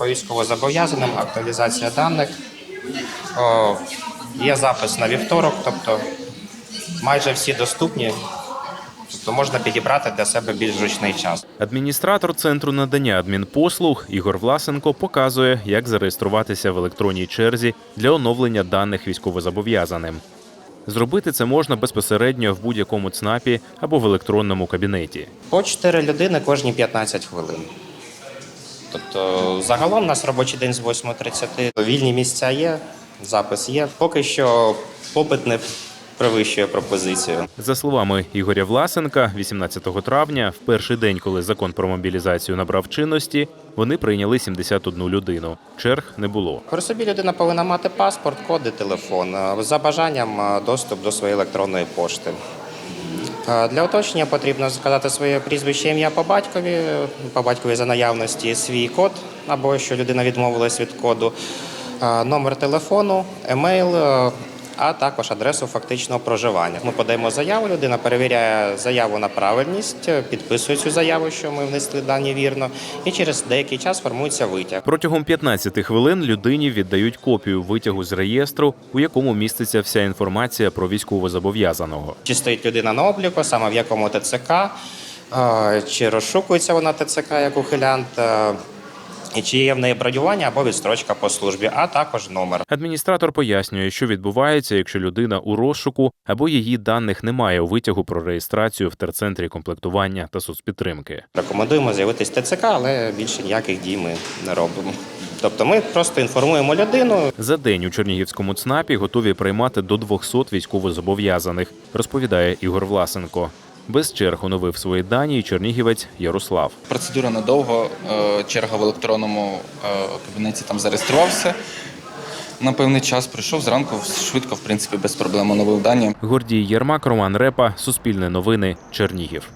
по військовозобов'язаним, актуалізація даних. О, є запис на вівторок, тобто майже всі доступні. Тобто можна підібрати для себе більш зручний час. Адміністратор центру надання адмінпослуг Ігор Власенко показує, як зареєструватися в електронній черзі для оновлення даних військовозобов'язаним. Зробити це можна безпосередньо в будь-якому ЦНАПі або в електронному кабінеті. По 4 людини кожні 15 хвилин. Тобто загалом у нас робочий день з 8.30. Вільні місця є, запис є. Поки що попит не перевищує пропозицію. За словами Ігоря Власенка, 18 травня, в перший день, коли закон про мобілізацію набрав чинності, вони прийняли 71 людину. Черг не було. При собі людина повинна мати паспорт, коди, телефон. За бажанням доступ до своєї електронної пошти. Для уточнення потрібно сказати своє прізвище, ім'я по батькові, по батькові за наявності свій код, або що людина відмовилась від коду, номер телефону, емейл, а також адресу фактичного проживання. Ми подаємо заяву, людина перевіряє заяву на правильність, підписує цю заяву, що ми внесли дані вірно, і через деякий час формується витяг. Протягом 15 хвилин людині віддають копію витягу з реєстру, у якому міститься вся інформація про військовозобов'язаного. Чи стоїть людина на обліку, саме в якому ТЦК, е, чи розшукується вона ТЦК як ухилянт, е, і чи є в неї бронювання або відстрочка по службі, а також номер. Адміністратор пояснює, що відбувається, якщо людина у розшуку або її даних немає у витягу про реєстрацію в терцентрі комплектування та соцпідтримки. Рекомендуємо з'явитись ТЦК, але більше ніяких дій ми не робимо. Тобто ми просто інформуємо людину, За день у Чернігівському ЦНАПі готові приймати до 200 військовозобов'язаних, розповідає Ігор Власенко. Без черг оновив свої дані і чернігівець Ярослав. Процедура недовго, е, черга в електронному е, кабінеті там зареєструвався. На певний час прийшов зранку, швидко, в принципі, без проблем оновив дані. Гордій Єрмак, Роман Репа, Суспільне новини, Чернігів.